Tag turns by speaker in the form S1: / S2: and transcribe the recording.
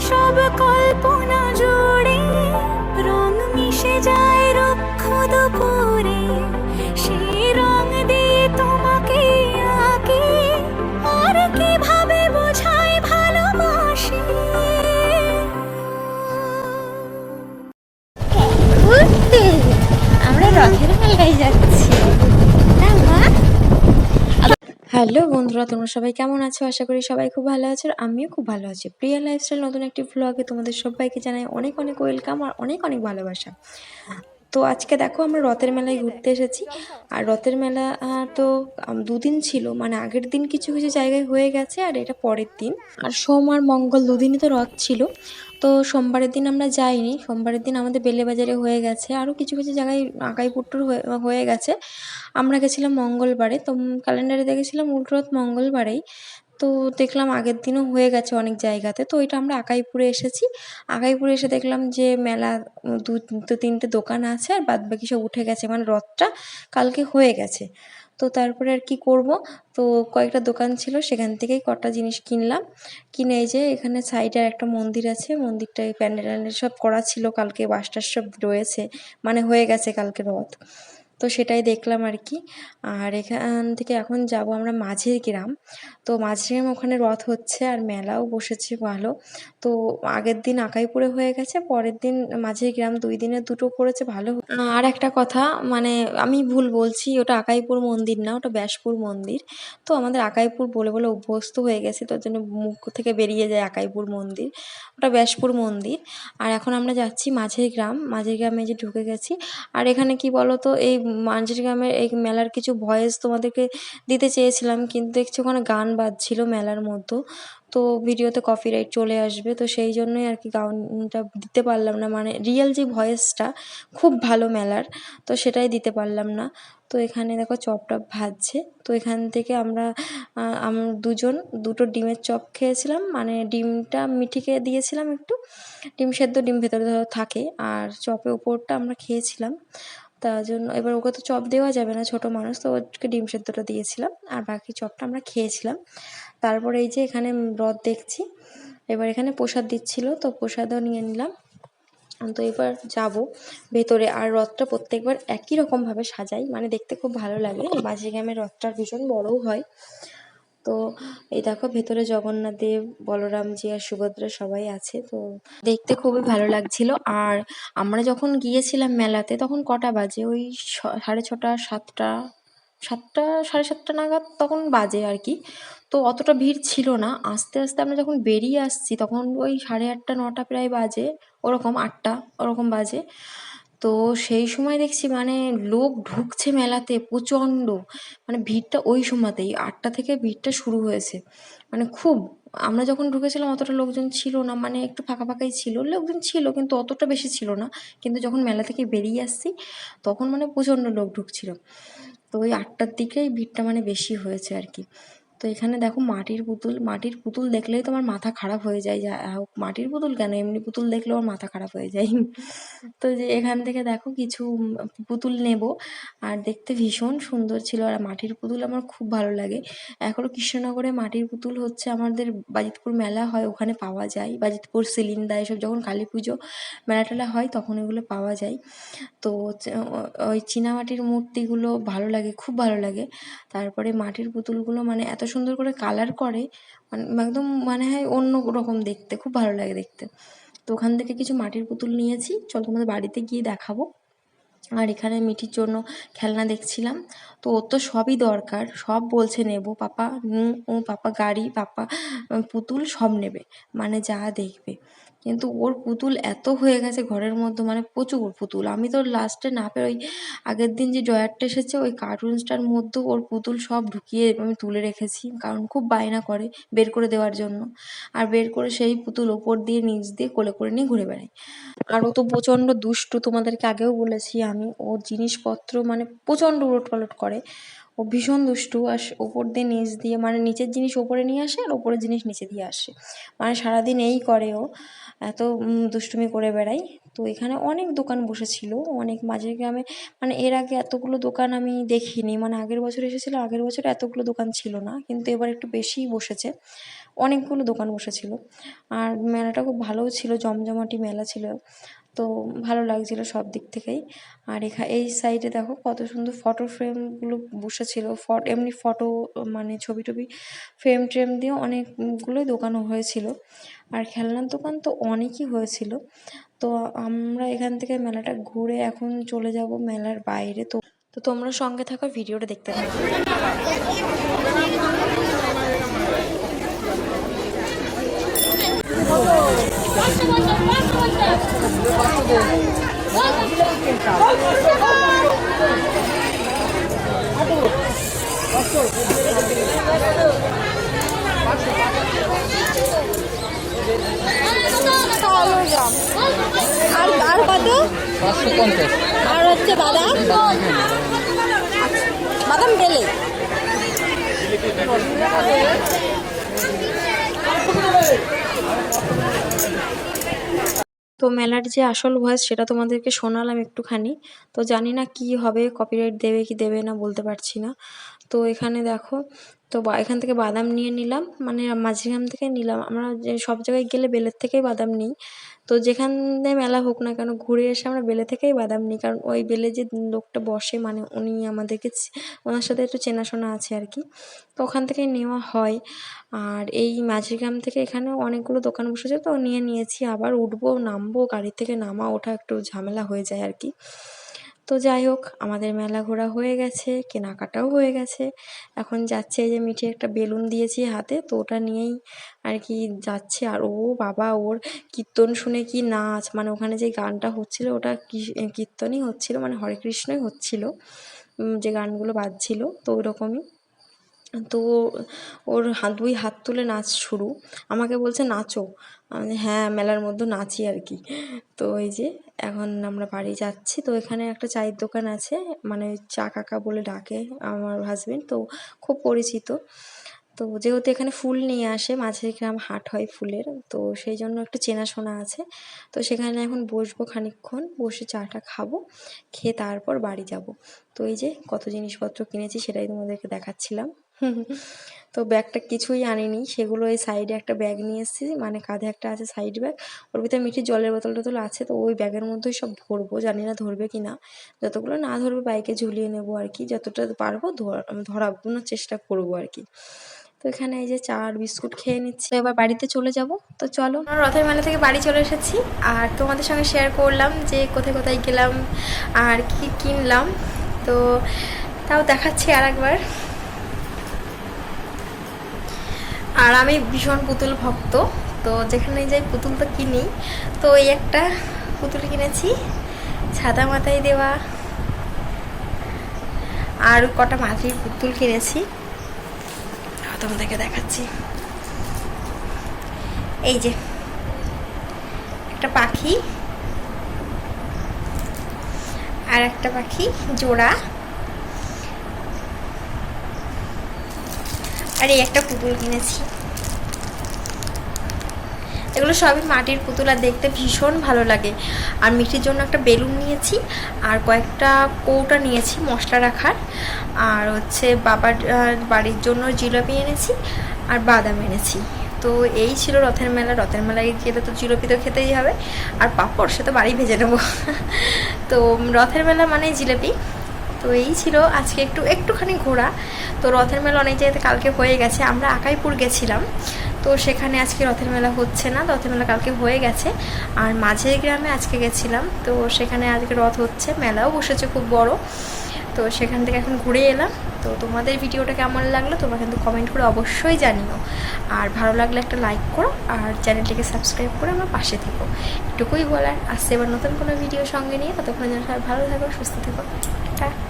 S1: সব কল্পনা জুড়ে রং মিশে যায় রুক্ষ দুপুরে সেই রং দিয়ে তোমাকে আঁকি, আর কীভাবে বোঝাই ভালোবাসি?
S2: আমরা রথের মেলায় যাচ্ছি না মা
S3: হ্যালো বন্ধুরা, তোমরা সবাই কেমন আছো? আশা করি সবাই খুব ভালো আছো আর আমিও খুব ভালো আছি। প্রিয়া লাইফস্টাইল নতুন একটি ভ্লগে তোমাদের সবাইকে জানাই অনেক অনেক ওয়েলকাম আর অনেক অনেক ভালোবাসা। তো আজকে দেখো আমরা রথের মেলায় ঘুরতে এসেছি। আর রথের মেলা তো দুদিন ছিল। মানে আগের দিন কিছু কিছু জায়গায় হয়ে গেছে আর এটা পরের দিন। আর সোম আর মঙ্গল দুদিনই তো রথ ছিল। তো সোমবারের দিন আমরা যাইনি। সোমবারের দিন আমাদের বেলেবাজারে হয়ে গেছে। আরও কিছু কিছু জায়গায় আকাইপুট্টুর হয়ে হয়ে গেছে। আমরা গেছিলাম মঙ্গলবারে। তো ক্যালেন্ডারে দেখেছিলাম উল্টোরথ মঙ্গলবারেই। তো দেখলাম আগের দিনও হয়ে গেছে অনেক জায়গাতে। তো এটা আমরা আকাইপুরে এসেছি। আকাইপুরে এসে দেখলাম যে মেলা উম, দু তিনটে দোকান আছে আর বাদ বাকি সব উঠে গেছে মানে রথটা কালকে হয়ে গেছে। তো তারপরে আর কি করব? তো কয়েকটা দোকান ছিল সেখান থেকেই কটা জিনিস কিনলাম। কিনে এই যে এখানে সাইডে একটা মন্দির আছে মন্দিরটায় প্যান্ডেল সব করা ছিল কালকে বাসটাস সব রয়েছে মানে হয়ে গেছে কালকে রথ। তো সেটাই দেখলাম আর কি আর এখান থেকে এখন যাব আমরা মাঝের গ্রাম। তো মাঝের গ্রাম ওখানে রথ হচ্ছে আর মেলাও বসেছে ভালো। তো আগের দিন আকাইপুরে হয়ে গেছে, পরের দিন মাঝের গ্রাম দুই দিনে দুটো করেছে ভালো আর একটা কথা মানে আমি ভুল বলছি, ওটা আকাইপুর মন্দির না, ওটা ব্যাসপুর মন্দির। তো আমাদের আকাইপুর বলে বলে অভ্যস্ত হয়ে গেছে, তার জন্য মুখ থেকে বেরিয়ে যায় আকাইপুর মন্দির। ওটা ব্যাসপুর মন্দির। আর এখন আমরা যাচ্ছি মাঝের গ্রাম। মাঝের গ্রামে যে ঢুকে গেছি। আর এখানে কি বলো তো এই মাঝের গ্রামের এই মেলার কিছু ভয়েস তোমাদেরকে দিতে চেয়েছিলাম, কিন্তু দেখছি ওখানে গান বাজছিল মেলার মধ্যে। তো ভিডিওতে কপিরাইট চলে আসবে, তো সেই জন্যই আর কি গানটা দিতে পারলাম না। মানে রিয়েল যে ভয়েসটা, খুব ভালো মেলার, তো সেটাই দিতে পারলাম না। তো এখানে দেখো চপ টপ ভাজছে, তো এখান থেকে আমরা আমরা দুজন, দুটো ডিমের চপ খেয়েছিলাম। মানে ডিমটা মিঠিকে দিয়েছিলাম একটু, ডিম সেদ্ধ ডিম ভেতরে ধরো থাকে, আর চপের উপরটা আমরা খেয়েছিলাম। তার জন্য, এবার ওকে তো চপ দেওয়া যাবে না, ছোট মানুষ, তো ওকে ডিম সেদ্ধটা দিয়েছিলাম, আর বাকি চপটা আমরা খেয়েছিলাম। তারপরে এই যে এখানে রথ দেখছি, এবার এখানে প্রসাদ দিচ্ছিল, তো প্রসাদও নিয়ে নিলাম। তো এবার যাব ভেতরে, আর রথটা প্রত্যেকবার একই রকমভাবে সাজাই মানে দেখতে খুব ভালো লাগে। মাঝে গ্রামের রথটা ভীষণ বড়ও হয়। তো এই দেখো ভেতরে জগন্নাথ দেব বলরামজি আর সুভদ্রা সবাই আছে, তো দেখতে খুবই ভালো লাগছিল। আর আমরা যখন গিয়েছিলাম মেলাতে, তখন কটা বাজে? ওই সাড়ে ছটা, সাতটা সাতটা, সাড়ে সাতটা নাগাদ তখন বাজে আর কি। তো অতটা ভিড় ছিল না। আস্তে আস্তে আমরা যখন বেরিয়ে আসছি, তখন ওই সাড়ে আটটা, নটা প্রায় বাজে, ওরকম আটটা, ওরকম বাজে। তো সেই সময় দেখছি মানে লোক ঢুকছে মেলাতে প্রচণ্ড। মানে ভিড়টা ওই সময়তেই, আটটা থেকে ভিড়টা শুরু হয়েছে। মানে খুব, আমরা যখন ঢুকেছিলাম অতটা লোকজন ছিল না মানে একটু ফাঁকা ফাঁকাই ছিল, লোকজন ছিল কিন্তু অতটা বেশি ছিল না। কিন্তু যখন মেলা থেকে বেরিয়ে আসছি, তখন মানে প্রচণ্ড লোক ঢুকছিল। তো ওই আটটার দিকেই ভিড়টা মানে বেশি হয়েছে আর কি। তো এখানে দেখো মাটির পুতুল মাটির পুতুল দেখলেই তো আমার মাথা খারাপ হয়ে যায়। যা হোক, মাটির পুতুল কেন? এমনি পুতুল দেখলেও আমার মাথা খারাপ হয়ে যায়। তো যে এখান থেকে দেখো কিছু পুতুল নেব। আর দেখতে ভীষণ সুন্দর ছিল। আর মাটির পুতুল আমার খুব ভালো লাগে। এখনও কৃষ্ণনগরে মাটির পুতুল হচ্ছে আমাদের বাজিতপুর মেলা হয়, ওখানে পাওয়া যায়। বাজিতপুর সিলিন্দা এসব যখন কালী পুজো মেলা টেলা হয়, তখন এগুলো পাওয়া যায়। তো ওই চীনামাটির মূর্তিগুলো ভালো লাগে, খুব ভালো লাগে। তারপরে মাটির পুতুলগুলো মানে এত সুন্দর করে কালার করে মানে একদম মানে হয় অন্য রকম দেখতে, খুব ভালো লাগে দেখতে। তো ওখান থেকে কিছু মাটির পুতুল নিয়েছি, চল তোমাদের বাড়িতে গিয়ে দেখাবো। আর এখানে মিঠির জন্য খেলনা দেখছিলাম। তো ওর তো সবই দরকার, সব বলছে নেব, পাপা ও, পাপা, গাড়ি, পাপা, পুতুল সব নেবে মানে যা দেখবে। কিন্তু ওর পুতুল এত হয়ে গেছে ঘরের মধ্যে মানে প্রচুর পুতুল। আমি তো লাস্টে না পেরে ওই আগের দিন যে ড্রয়ারটা এসেছে, ওই কার্টুনসটার মধ্যেও ওর পুতুল সব ঢুকিয়ে আমি তুলে রেখেছি, কারণ খুব বায়না করে বের করে দেওয়ার জন্য। আর বের করে সেই পুতুল ওপর দিয়ে, নিচ দিয়ে কোলে করে নিয়ে ঘুরে বেড়াই। আর ও তো প্রচণ্ড দুষ্টু, তোমাদেরকে আগেও বলেছি আমি ওর জিনিসপত্র মানে প্রচণ্ড উলটপালট করে। ও ভীষণ দুষ্টু, আর ওপর দিয়ে নিচ দিয়ে মানে নিচের জিনিস ওপরে নিয়ে আসে আর ওপরের জিনিস নিচে দিয়ে আসে। মানে সারাদিন এই করে ও, এত দুষ্টুমি করে বেড়াই তো এখানে অনেক দোকান বসেছিল, অনেক মাঝের গ্রামে মানে এর আগে এতগুলো দোকান আমি দেখিনি। মানে আগের বছর এসেছিলাম আগের বছর এতগুলো দোকান ছিল না, কিন্তু এবার একটু বেশিই বসেছে। অনেকগুলো দোকান বসেছিল। আর মেলাটা খুব ভালোও ছিল, জমজমাটি মেলা ছিল। তো ভালো লাগছিল সব দিক থেকেই। আর এখা, এই সাইডে দেখো কত সুন্দর ফটো ফ্রেমগুলো বসেছিল। ফট, এমনি ফটো মানে ছবি টবি ফ্রেম ট্রেম দিয়ে অনেকগুলোই দোকান হয়েছিল। আর খেলনার দোকান তো অনেকই হয়েছিল। তো আমরা এখান থেকে মেলাটা ঘুরে এখন চলে যাব মেলার বাইরে। তো তো তোমরা সঙ্গে থাকো, ভিডিওটা দেখতে থাকো।
S2: আর আর কত?
S4: পাঁচশো পঞ্চাশ।
S2: আর হচ্ছে বাদাম? বাদাম বেলে।
S3: তো মেলার যে আসল ভয়েস সেটা তোমাদেরকে শোনালাম একটুখানি। তো জানি না কি হবে কপিরাইট দেবে কি দেবে না বলতে পারছি না। তো এখানে দেখো, তো এখান থেকে বাদাম নিয়ে নিলাম মানে মাঝখান থেকে নিলাম। আমরা যে সব জায়গায় গেলে বেলের থেকেই বাদাম নিই। তো যেখানে মেলা হোক না কেন ঘুরে এসে আমরা বেলে থেকেই বাদাম নিই। কারণ ওই বেলে যে লোকটা বসে মানে উনি আমাদেরকে ওনার সাথে একটু চেনাশোনা আছে আর কি। তো ওখান থেকে নেওয়া হয়। আর এই মাঝিগ্রাম থেকে এখানে অনেকগুলো দোকান বসেছে, তো নিয়ে নিয়েছি। আবার উঠবো, নামবো, গাড়ি থেকে নামা, ওঠা একটু ঝামেলা হয়ে যায় আর কি। তো যাই হোক, আমাদের মেলা ঘোরা হয়ে গেছে, কেনাকাটাও হয়ে গেছে। এখন যাচ্ছে এই যে মিঠি একটা বেলুন দিয়েছি হাতে, তো ওটা নিয়েই আর কি যাচ্ছে। আর ও বাবা, ওর কীর্তন শুনে কি নাচ মানে ওখানে যে গানটা হচ্ছিল, ওটা কীর্তনই হচ্ছিল মানে হরে কৃষ্ণই হচ্ছিল যে গানগুলো বাজছিল, তো ওরকমই। তো ওর হাত, দুই হাত তুলে নাচ শুরু। আমাকে বলছে, নাচো। হ্যাঁ মেলার মধ্যে নাচি আর কি। তো এই যে এখন আমরা বাড়ি যাচ্ছি। তো এখানে একটা চায়ের দোকান আছে মানে চা কাকা বলে ডাকে আমার হাজবেন্ড তো খুব পরিচিত। তো যেহেতু এখানে ফুল নিয়ে আসে মাঝের গ্রাম হাট হয় ফুলের, তো সেই জন্য একটু চেনাশোনা আছে। তো সেখানে এখন বসবো খানিকক্ষণ, বসে চাটা খাব, খেয়ে তারপর বাড়ি যাব। তো এই যে কত জিনিসপত্র কিনেছি সেটাই তোমাদেরকে দেখাচ্ছিলাম। তো ব্যাগটা কিছুই আনিনি। সেগুলো এই সাইডে একটা ব্যাগ নিয়ে এসেছি। মানে কাঁধে একটা আছে সাইড ব্যাগ। ওর ভিতরে মিঠির জলের বোতল টোতল আছে। তো ওই ব্যাগের মধ্যেই সব ভরবো। জানি না ধরবে কি না। যতগুলো না ধরবে বাইকে ঝুলিয়ে নেব আর কি। যতটা পারব ধর- ধরানোর চেষ্টা করব আর কি। তো এখানে এই যে চা আর বিস্কুট খেয়ে নিচ্ছি। এবার বাড়িতে চলে যাব। তো চলো। রথের মেলা থেকে বাড়ি চলে এসেছি। আর তোমাদের সঙ্গে শেয়ার করলাম যে কোথায় কোথায় গেলাম আর কি কিনলাম। তো তাও দেখাচ্ছি আর একবার আর আমি ভীষণ পুতুল ভক্ত, তো যেখানে যাই পুতুল তো কিনি। তো এই একটা পুতুল কিনেছি, ছাতা মাথায় দেওয়া। আর কটা মাটির পুতুল কিনেছি। তোমাদেরকে দেখাচ্ছি। এই যে, একটা পাখি। আর একটা পাখি, জোড়া। আর এই একটা পুতুল কিনেছি। এগুলো সবই মাটির পুতুল আর দেখতে ভীষণ ভালো লাগে। আর মিষ্টির জন্য একটা বেলুন নিয়েছি, আর কয়েকটা কৌটা নিয়েছি মশলা রাখার। আর হচ্ছে বাবার বাড়ির জন্য জিলাপি এনেছি, আর বাদাম এনেছি। তো এই ছিল রথের মেলা। রথের মেলায় গেলে তো জিলাপি তো খেতেই হবে। আর পাঁপড় সে তো বাড়ি ভেজে নেব। তো রথের মেলা মানে জিলাপি। তো এই ছিল আজকে একটু, একটুখানি ঘোরা। তো রথের মেলা অনেক জায়গাতে কালকে হয়ে গেছে। আমরা আকাইপুর গেছিলাম। তো সেখানে আজকে রথের মেলা হচ্ছে না। রথের মেলা কালকে হয়ে গেছে। আর মাঝের গ্রামে আজকে গেছিলাম। তো সেখানে আজকে রথ হচ্ছে। মেলাও বসেছে খুব বড়। তো সেখান থেকে এখন ঘুরে এলাম। তো তোমাদের ভিডিওটা কেমন লাগল তোমরা কিন্তু কমেন্ট করে অবশ্যই জানিও। আর ভালো লাগলে একটা লাইক করো। আর চ্যানেলটিকে সাবস্ক্রাইব করে আমার পাশে থেকো। এটুকুই বলার। আসছে এবার নতুন কোনো ভিডিও সঙ্গে নিয়ে ততক্ষণ যেন সবাই ভালো থাকো, সুস্থ থেকো। টাটা।